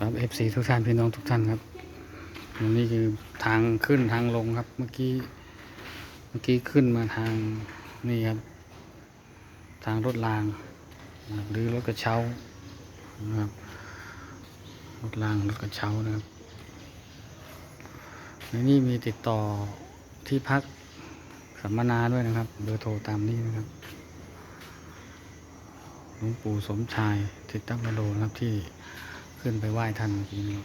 ครับเอฟซีทุกท่านพี่น้องทุกท่านครับอันนี้คือทางขึ้นทางลงครับ เมื่อกี้เมื่อกี้ขึ้นมาทางนี่ครับ ทางรถราง หรือรถกระเช้านะครับรถรางรถกระเช้านะครับในนี่มีติดต่อที่พักสัมมนาด้วยนะครับเบอร์โทรตามนี้นะครับหลวงปู่สมชายทิตตมโลนะครับที่ ขึ้นไปไหว้ท่านเมื่อกี้นี้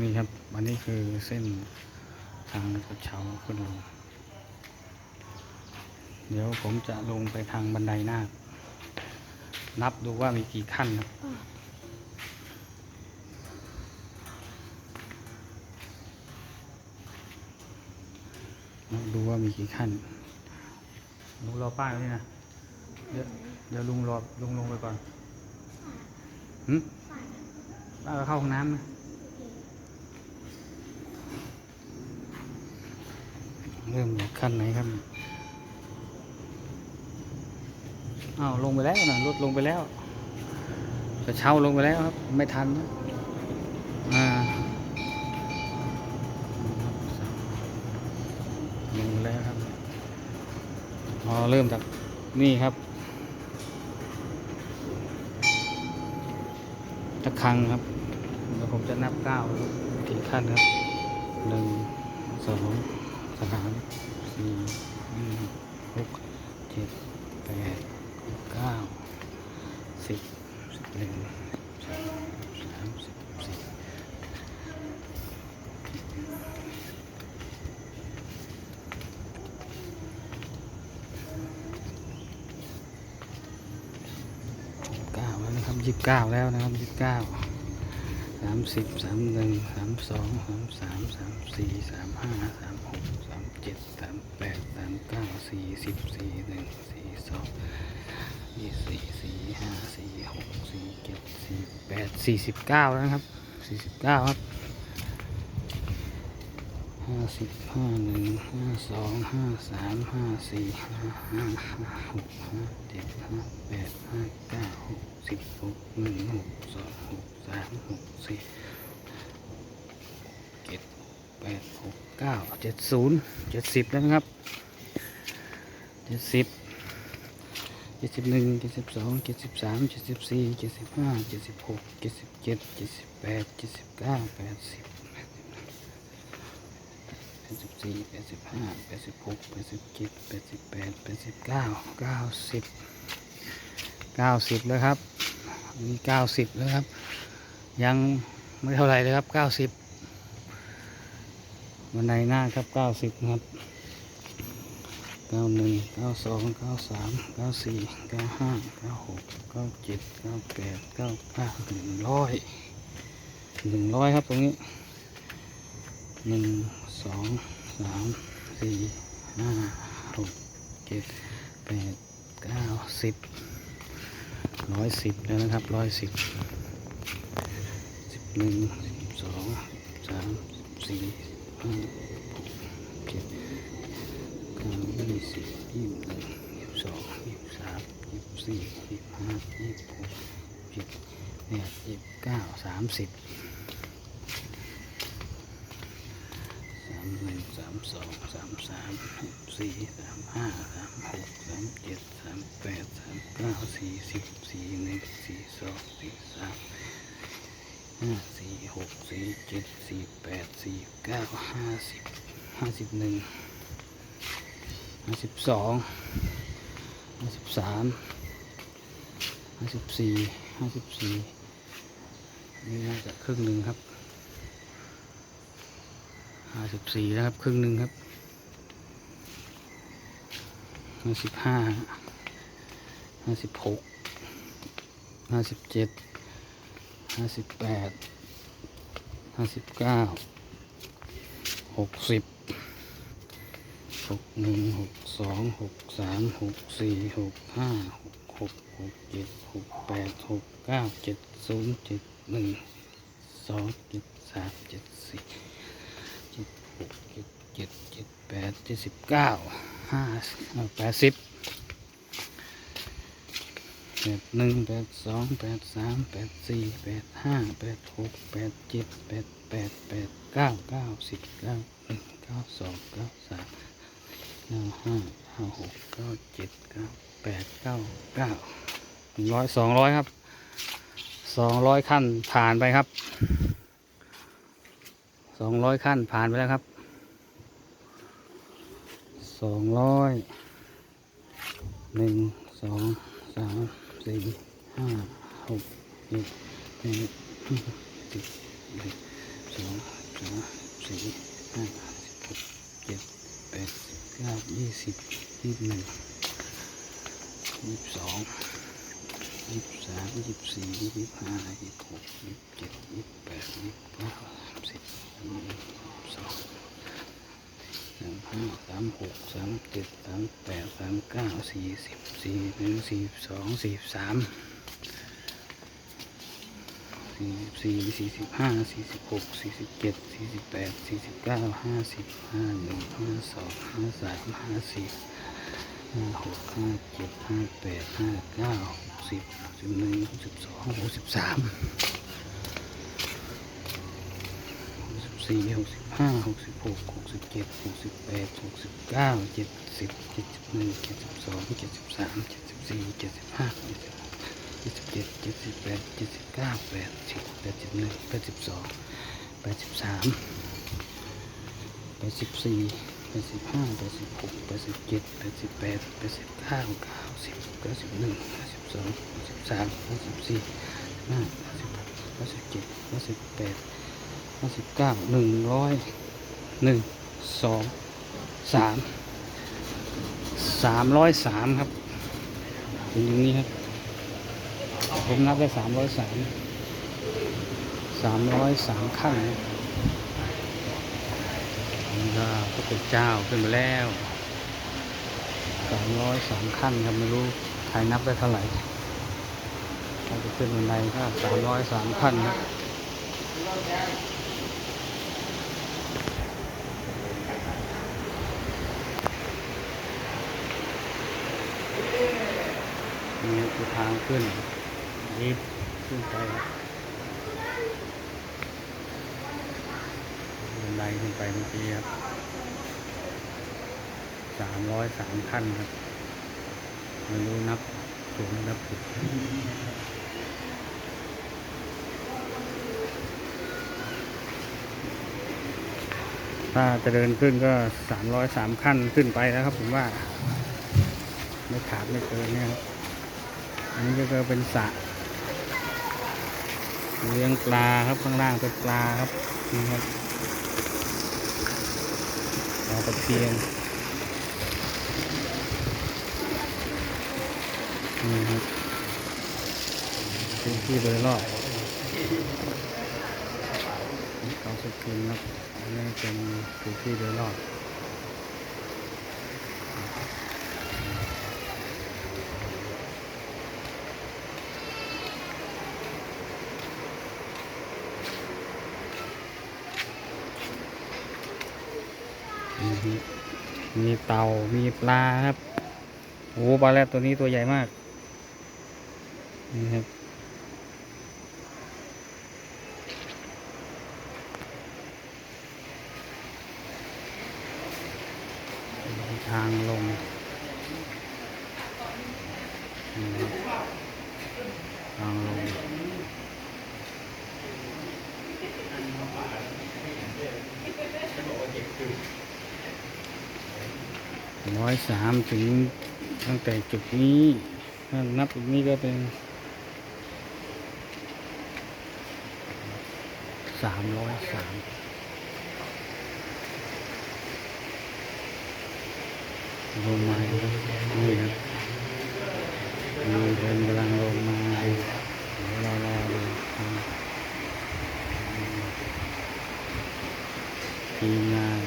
นี่ครับ อันนี้คือเส้นทางกระเช้าขึ้นลง เดี๋ยวผมจะลงไปทางบันไดหน้า นับดูว่ามีกี่ขั้นครับนับดูว่ามีกี่ขั้น ลุงรอป้ายไว้นี่นะ เดี๋ยวเดี๋ยวลุงรอลุงลงไปก่อนหืม ป้าก็เข้าห้องน้ำนะเริ่มจากขั้นไหนครับอ้าวลงไปแล้วนะรถลงไปแล้วกระเช้าลงไปแล้วครับ ไม่ทันนะอ่าลงไปแล้วครับอ๋อเริ่มจากนี่ครับตะคังครับ ผมจะนับเก้ากี่ขั้นครับหนึ่งสองสามสี่หกเจ็ดแปดเก้าสิบสิบเอ็ดสิบสองสิบสามสิบสี่เก้าแล้วนะครับยี่สิบเก้าแล้วนะครับยี่สิบเก้าามสิบสามหนึ่งสามสองสามสามสามสี่สามห้าสามหกสามเจ็ดสามแปดสามเก้าสี่สิบสี่หนึ่งสี่สองยี่สี่สี่ห้าสี่หกสี่เจ็ดสี่แปดสี่สิบเก้าแล้วครับสี่สิบเก้าครับ ห้าสิบห้าหนึ่งห้าสองห้าสามห้าสี่ห้าห้าห้าหกห้าเจ็ดห้าแปดห้าเก้าหกสิบหกหนึ่งหกสองหกสามหกสี่เจ็ดแปดหกเก้าเจ็ดศูนย์เจ็ดสิบแล้วนะครับเจ็ดสิบเจ็ดสิบหนึ่งเจ็ดสิบสองเจ็ดสิบสามเจ็ดสิบสี่เจ็ดสิบห้าเจ็ดสิบหกเจ็ดสิบเจ็ดเจ็ดสิบแปดเจ็ดสิบเก้าแปดสิบ ดสิบสี่แปดสิบห้าแปดสิบหกแปดสิบเจ็ดแปดสิบแปดแปดสิบเก้าเก้าสิบเก้าสิบแล้วครับอันนี้เก้าสิบแล้วครับ ยังไม่เท่าไหรเลยครับเก้าสิบวันในหน้าครับเก้าสิบครับเก้าหนึ่งเก้าสองเก้าสามเก้าสี่เก้าห้าเก้าหกเก้าเจ็ดเก้าแปดเก้าเก้าหนึ่งร้อยหนึ่งร้อยครับตรงนี้หนึ่ง สองสามสี่ห้าหกเจ็ดแปดเก้าสิบร้อยสิบแล้วนะครับร้อยสิบสิบหนึ่งสิบสองสามสี่ห้าหกเจ็ดเก้ายี่สิบยี่สิบหนึ่งยี่สิบสองยี่สิบสามยี่สิบสี่ยี่สิบห้ายี่สิบหกยี่สิบแปดยี่สิบเก้าสามสิบ สามหนึ่งสามสองสามสามสี่สามห้าสามหกสามเจ็ดสามแปดสามเก้าสี่สิบสี่หนึ่งสี่สองสี่สามห้าสี่หกสี่เจ็ดสี่แปดสี่เก้าห้าสิบห้าสิบหนึ่งห้าสิบสองห้าสิบสามห้าสิบสี่ห้าสิบสี่นี่น่าจะครึ่งหนึ่งครับ ห้าสิบสี่แล้วครับ ครึ่งหนึ่งครับห้าสิบห้าห้าสิบหกห้าสิบเจ็ดห้าสิบแปดห้าสิบเก้าหกสิบหกหนึ่งหกสองหกสามหกสี่หกห้าหกหกหกเจ็ดหกแปดหกเก้าเจ็ดศูนย์เจ็ดหนึ่งสองเจ็ดสามเจ็ดสี่ เจ็ดหกเจ็ดเจ็ดเจ็ดแปดเจ็ดสิบเก้าห้าแปดสิบแปดหนึ่งแปดสองแปดสามแปดสี่แปดห้าแปดหกแปดเจ็ดแปดแปดแปดเก้าเก้าสิบเก้าหนึ่งเก้าสองเก้าสามเก้าห้าเก้าหกเก้าเจ็ดเก้าแปดเก้าเก้าหนึ่งร้อยสองร้อยครับสองร้อยขั้นผ่านไปครับ องร้อยขั้นผ่านไปแล้วครับสองร้อยหนึ่งสองสามสี่ห้าหกเจ็ดแปดสิบเอ็ดสองสามสี่ห้าสิบหกเจ็ดแปดสิบเก้ายี่สิบยี่สิบหนึ่งยี่สิบสองยี่สิบสามยี่สิบสี่ยี่สิบห้ายี่สิบหกยี่สิบเจ็ดยี่สิบแปดยี่สิบเก้าสามสิบยี่สิบสอง สามหกสามเจ็ดสามแปดสามเก้าสี่สิบสี่หนึ่งสี่สิบสองสี่สิบสามสี่สิบสี่สี่สิบห้าสี่สิบหกสี่สิบเจ็ดสี่สิบแปดสี่สิบเก้าห้าสิบห้าหนึ่งห้าสองห้าสามห้าสี่ห้าหกห้าเจ็ดห้าแปดห้าเก้าหกสิบหกสิบหนึ่งสิบสองหกสิบสามหก สี่หกสิบห้าหกสิบหกหกสิบเจ็ดหกสิบแปดหกสิบเก้าเจ็ดสิบเจ็ดสิบหนึ่งเจ็ดสิบสองเจ็ดสิบสามเจ็ดสิบสี่เจ็ดสิบห้าเจ็ดสิบเจ็ดสิบเจ็ดเจ็ดสิบแปดเจ็ดสิบเก้าแปดสิบแปดสิบหนึ่งแปดสิบสองแปดสิบสามแปดสิบสี่แปดสิบห้าแปดสิบหกแปดสิบเจ็ดแปดสิบแปดแปดสิบเก้าเก้าสิบเก้าสิบหนึ่งเก้าสิบสองเก้าสิบสามเก้าสิบสี่ห้าเก้าสิบหกเก้าสิบเจ็ดเก้าสิบแปด เก้าสิบเก้าหนึ่งร้อยหนึ่งสองสามสามร้อยสามครับเป็นอย่างนี้ครับ ผมนับได้สามร้อยสามสามร้อยสามขั้นนะนี่ก็พระพุเจ้าขึ้นมาแล้วสามร้อยสามขั้นครับไม่รู้ใครนับได้เท่าไหร่ถ้าจะขึ้นบันไดก็สามร้อยสามขั้นครับ นี่คือทางขึ้นรีบขึ้นไปครับบันไดขึ้นไปเมื่อกี้ครับสามร้อยสามขั้นครับไม่รู้นับถูกนับผิดถ้าจะเดินขึ้นก็สามร้อยสามขั้นขึ้นไปแล้วครับผมว่า ไม่ขาดไม่เกินเนี่ยครับ อันนี้ก็เป็นสระเลี้ยงปลาครับข้างล่างเป็นปลาครับนี่ครับปลาตะเพียนนี่ครับพื้นที่โดยรอบเขาสกุลครับอันนี้เป็นพื้นที่โดยรอบ มีเต่ามีปลาครับโอ้ปลาแรดตัวนี้ตัวใหญ่มาก นี่ครับ ทางลงนี่ครับทางลง ร้อยสามถึงตั้งแต่จุดนี้ถ้านับจุดนี้ก็เป็นสามร้อยสามลงมาครับนี่ครับมีคนกำลังลงมาเรอรอดูทีมงาน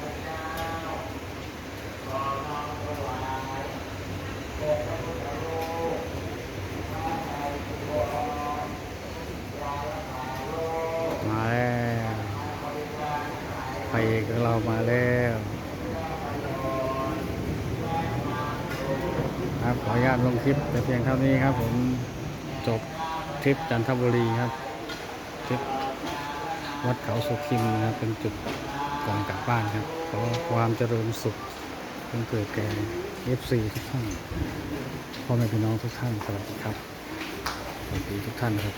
มาแล้วไปเอกขอเรามาแล้วครับขออนุญาตลงคลิปแต่เพียงเท่านี้ครับ ผมจบทริปจันทบุรีครับทริปวัดเขาสุขิมนะครับเป็นจุด ก่อนกลับบ้านครับ ขอความเจริญสุขจงเกิดแก่ FC ทุกท่านพ่อแม่พี่น้องทุกท่านสวัสดีครับสวัสดีทุกท่านครับ